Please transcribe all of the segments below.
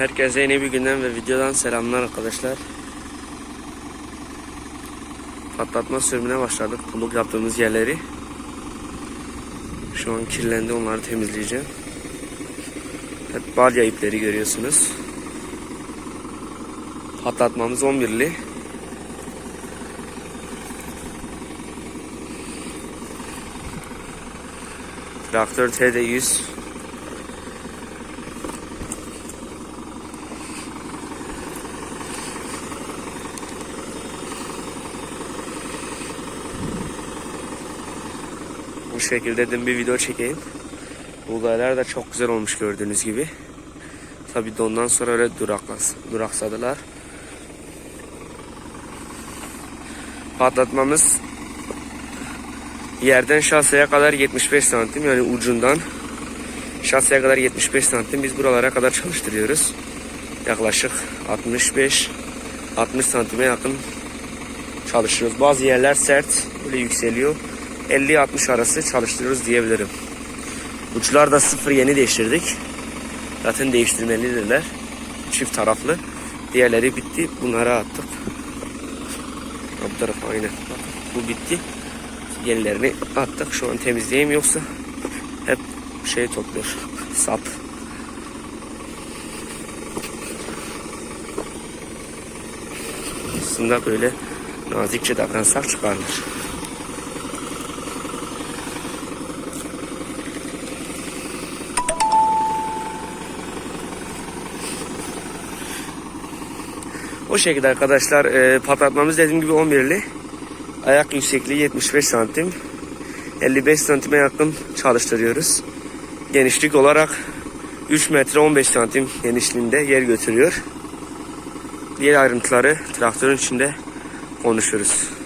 Herkese yeni bir günden ve videodan selamlar arkadaşlar. Patlatma sürümüne başladık. Puluk yaptığımız yerleri. Şu an kirlendi onları temizleyeceğim. Hep balya ipleri görüyorsunuz. Patlatmamız 11'li. Traktör TD100 şekilde dedim bir video çekeyim. Buğdaylar da çok güzel olmuş gördüğünüz gibi. Tabi de ondan sonra öyle duraklas, duraksadılar. Patlatmamız yerden şaseye kadar 75 santim yani ucundan şaseye kadar 75 santim biz buralara kadar çalıştırıyoruz. Yaklaşık 65 60 santime yakın çalışıyoruz. Bazı yerler sert böyle yükseliyor. 50-60 arası çalıştırıyoruz diyebilirim. Uçlar da sıfır yeni değiştirdik. Zaten değiştirmelidirler. Çift taraflı. Diğerleri bitti. Bunları attık. Bu taraf aynı. Bu bitti. Yenilerini attık. Şu an temizleyeyim yoksa hep şey topluyor. Sap. Aslında böyle nazikçe davransak çıkarlar. O şekilde arkadaşlar e, patlatmamız dediğim gibi 11'li. Ayak yüksekliği 75 santim. 55 santime yakın çalıştırıyoruz. Genişlik olarak 3 metre 15 santim genişliğinde yer götürüyor. Diğer ayrıntıları traktörün içinde konuşuruz.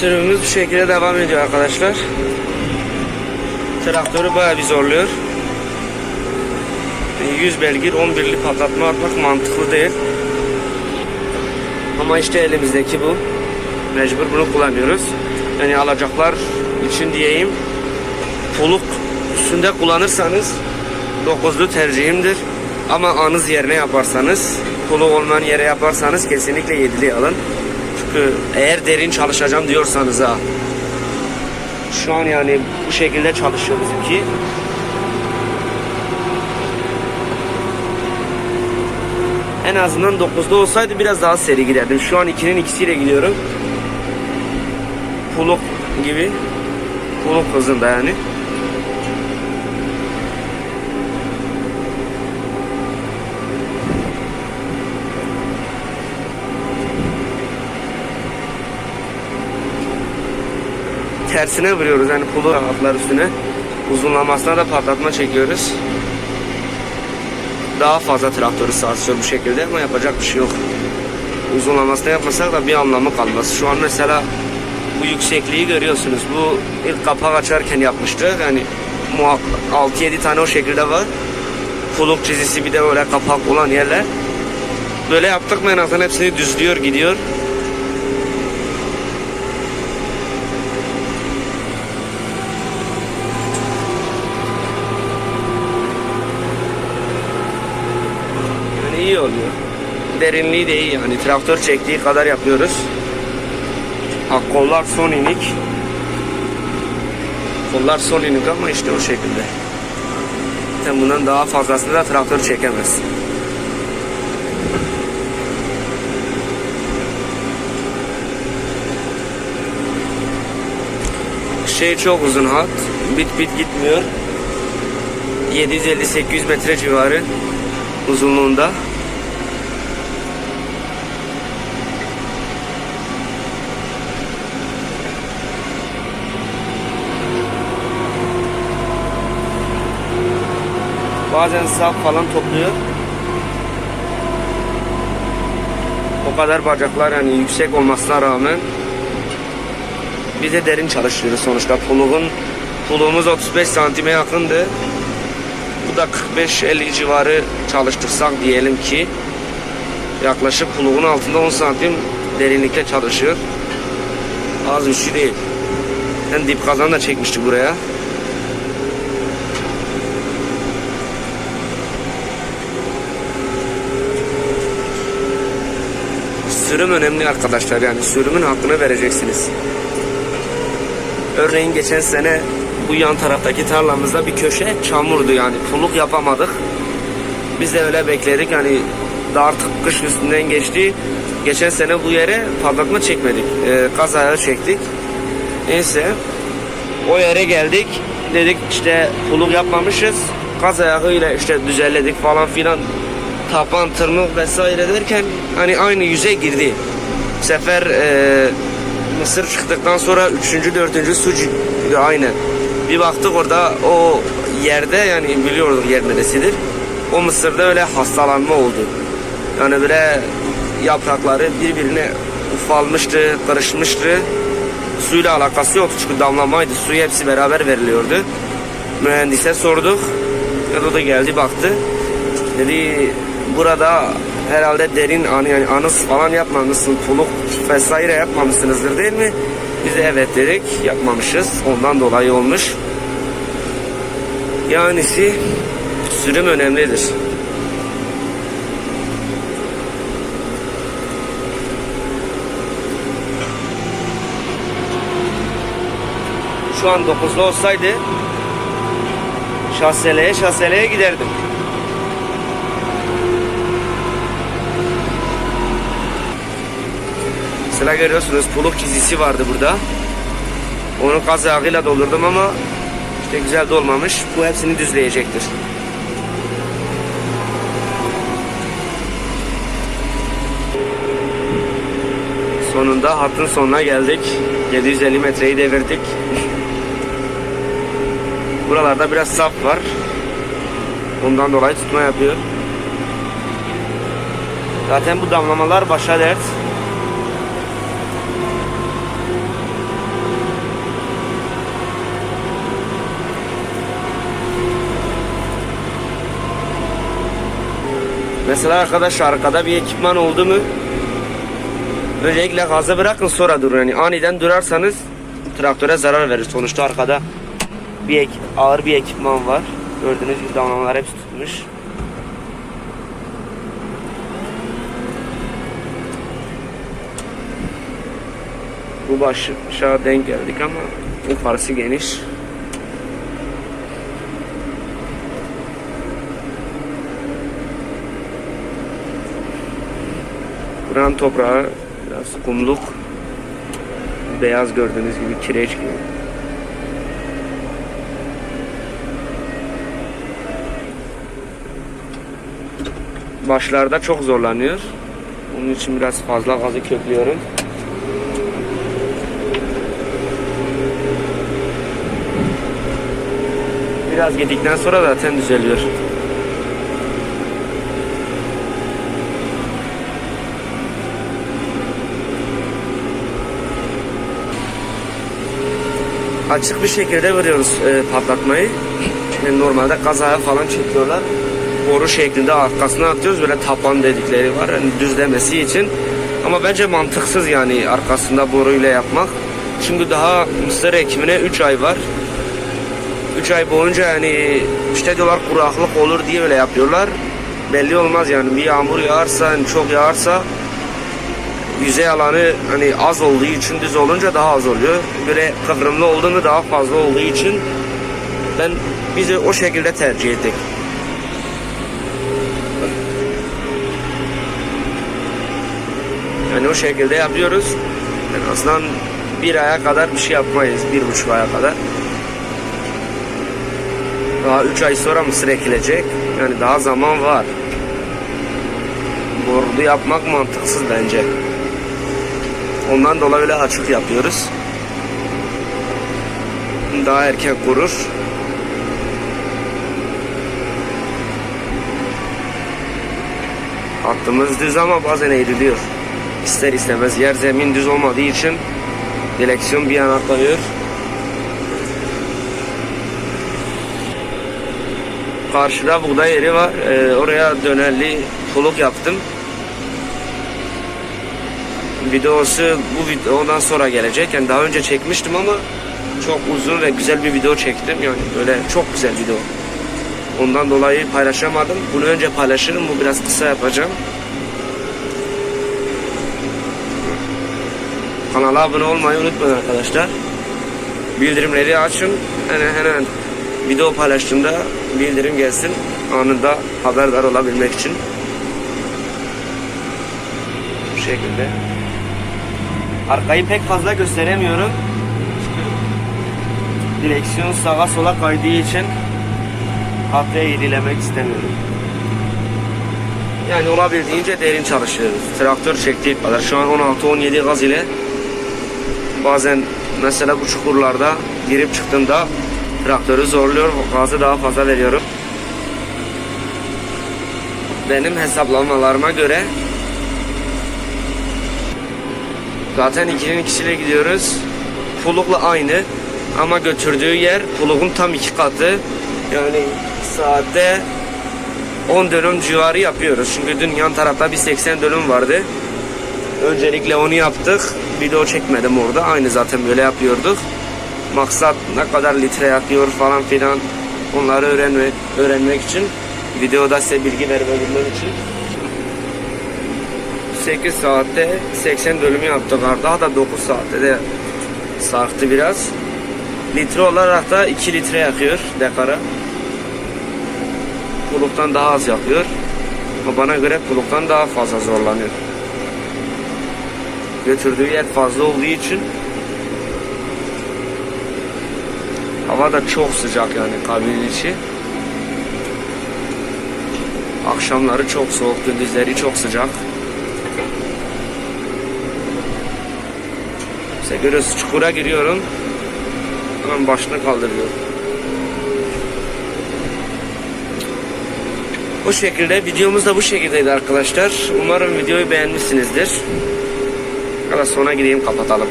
Sürümümüz bu şekilde devam ediyor arkadaşlar. Traktörü bayağı bir zorluyor. 100 belgir 11'li patlatma atmak mantıklı değil. Ama işte elimizdeki bu. Mecbur bunu kullanıyoruz. Yani alacaklar için diyeyim. Puluk üstünde kullanırsanız 9'lu tercihimdir. Ama anız yerine yaparsanız, puluk olmayan yere yaparsanız kesinlikle 7'li alın. Çünkü eğer derin çalışacağım diyorsanız ha. Şu an yani bu şekilde çalışıyor bizimki. En azından 9'da olsaydı biraz daha seri giderdim. Şu an 2'nin ikisiyle gidiyorum. Puluk gibi. Puluk hızında yani. Tersine vuruyoruz yani pulu atlar üstüne. Uzunlamasına da patlatma çekiyoruz. Daha fazla traktörü sarsıyor bu şekilde ama yapacak bir şey yok. Uzunlamasına yapmasak da bir anlamı kalmaz. Şu an mesela bu yüksekliği görüyorsunuz. Bu ilk kapak açarken yapmıştı. Yani 6-7 tane o şekilde var. Puluk çizisi bir de böyle kapak olan yerler. Böyle yaptık mı en azından hepsini düzlüyor gidiyor. Yani iyi oluyor. Derinliği de iyi yani traktör çektiği kadar yapıyoruz. Ha, kollar son inik. Kollar son inik ama işte o şekilde. Sen bundan daha fazlasını da traktör çekemez. Şey çok uzun hat. Bit bit gitmiyor. 750-800 metre civarı uzunluğunda. Bazen sap falan topluyor. O kadar bacaklar yani yüksek olmasına rağmen biz de derin çalışıyoruz sonuçta. Puluğun puluğumuz 35 santime yakındı. Bu da 45-50 civarı çalıştırsak diyelim ki yaklaşık puluğun altında 10 santim derinlikte çalışıyor. Az bir şey değil. Ben dip kazan da çekmiştik buraya. Sürüm önemli arkadaşlar yani sürümün hakkını vereceksiniz. Örneğin geçen sene bu yan taraftaki tarlamızda bir köşe çamurdu yani fuluk yapamadık. Biz de öyle bekledik yani da artık kış üstünden geçti. Geçen sene bu yere patlatma çekmedik. Ee, kaz ayağı çektik. Neyse o yere geldik. Dedik işte fuluk yapmamışız. Kaz ayağıyla işte düzenledik falan filan. Tapan, tırmık vesaire derken hani aynı yüze girdi. Bu sefer e, mısır çıktıktan sonra üçüncü, dördüncü su c- aynı. Bir baktık orada o yerde yani biliyorduk yer neresidir. O mısırda öyle hastalanma oldu. Yani böyle yaprakları birbirine ufalmıştı, karışmıştı. Suyla alakası yoktu çünkü damlamaydı. Suyu hepsi beraber veriliyordu. Mühendise sorduk. O da geldi baktı. Dedi burada herhalde derin anı yani anıs falan yapmamışsın. Puluk vesaire yapmamışsınızdır değil mi? Biz de evet dedik yapmamışız. Ondan dolayı olmuş. Yanisi sürüm önemlidir. Şu an 9'da olsaydı şaseleye şaseleye giderdim. Mesela görüyorsunuz puluk çizgisi vardı burada. Onu kaz yağıyla doldurdum ama işte güzel dolmamış. Bu hepsini düzleyecektir. Sonunda hattın sonuna geldik. 750 metreyi devirdik. Buralarda biraz sap var. Ondan dolayı tutma yapıyor. Zaten bu damlamalar başa dert. Mesela arkadaş arkada bir ekipman oldu mu öncelikle gazı bırakın sonra durun. Yani aniden durarsanız traktöre zarar verir. Sonuçta arkada bir ek, ağır bir ekipman var. Gördüğünüz gibi damlamalar hepsi tutmuş. Bu başa denk geldik ama yukarısı geniş. Buranın toprağı biraz kumluk. Beyaz gördüğünüz gibi kireç gibi. Başlarda çok zorlanıyor. Onun için biraz fazla gazı köklüyorum. Biraz gittikten sonra zaten düzeliyor. Açık bir şekilde veriyoruz e, patlatmayı. Yani normalde kazaya falan çekiyorlar. Boru şeklinde arkasına atıyoruz. Böyle tapan dedikleri var. Yani düzlemesi için. Ama bence mantıksız yani arkasında boruyla yapmak. Çünkü daha mısır ekimine 3 ay var. 3 ay boyunca yani işte diyorlar kuraklık olur diye öyle yapıyorlar. Belli olmaz yani bir yağmur yağarsa, çok yağarsa yüzey alanı hani az olduğu için düz olunca daha az oluyor. Böyle kıvrımlı olduğunu daha fazla olduğu için ben bizi o şekilde tercih ettik. Yani o şekilde yapıyoruz. Yani aslında bir aya kadar bir şey yapmayız. Bir buçuk aya kadar. Daha üç ay sonra mısır ekilecek. Yani daha zaman var. Bordu yapmak mantıksız bence. Ondan dolayı öyle açık yapıyoruz. Daha erken kurur. Hattımız düz ama bazen eğriliyor. İster istemez yer zemin düz olmadığı için direksiyon bir yana kayıyor. Karşıda buğday yeri var. Ee, oraya dönerli fuluk yaptım. Videosu bu videodan sonra gelecek. Yani daha önce çekmiştim ama çok uzun ve güzel bir video çektim. Yani böyle çok güzel video. Ondan dolayı paylaşamadım. Bunu önce paylaşırım. Bu biraz kısa yapacağım. Kanala abone olmayı unutmayın arkadaşlar. Bildirimleri açın. Hemen hemen video paylaştığımda bildirim gelsin. Anında haberdar olabilmek için. Bu şekilde. Arkayı pek fazla gösteremiyorum. Direksiyon sağa sola kaydığı için haftaya ilerlemek istemiyorum. Yani olabildiğince derin çalışıyoruz. Traktör çektiği kadar. Şu an 16-17 gaz ile bazen mesela bu çukurlarda girip çıktığımda traktörü zorluyor. Gazı daha fazla veriyorum. Benim hesaplamalarıma göre zaten ikinin ikisiyle gidiyoruz. Pulukla aynı ama götürdüğü yer puluğun tam iki katı. Yani saatte 10 dönüm civarı yapıyoruz. Çünkü dün yan tarafta bir 80 dönüm vardı. Öncelikle onu yaptık. Video çekmedim orada. Aynı zaten böyle yapıyorduk. Maksat ne kadar litre yakıyor falan filan onları öğrenme, öğrenmek için videoda size bilgi verebilmem için 8 saatte 80 dönümü yaptık. Daha da 9 saatte de sarktı biraz. Litre olarak da 2 litre yakıyor dekara. Puluktan daha az yakıyor. Ama bana göre puluktan daha fazla zorlanıyor. Götürdüğü yer fazla olduğu için hava da çok sıcak yani kabinin içi. Akşamları çok soğuk, gündüzleri çok sıcak. İşte görüyorsunuz çukura giriyorum. Hemen başını kaldırıyorum. Bu şekilde videomuz da bu şekildeydi arkadaşlar. Umarım videoyu beğenmişsinizdir. Hadi sona gideyim kapatalım.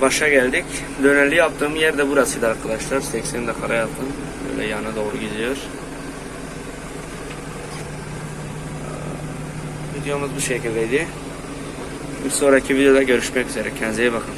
Başa geldik. Dönerli yaptığım yer de burasıydı arkadaşlar. 80 dakika yaptım. Böyle yana doğru gidiyor. Videomuz bu şekildeydi. Bir sonraki videoda görüşmek üzere. Kendinize iyi bakın.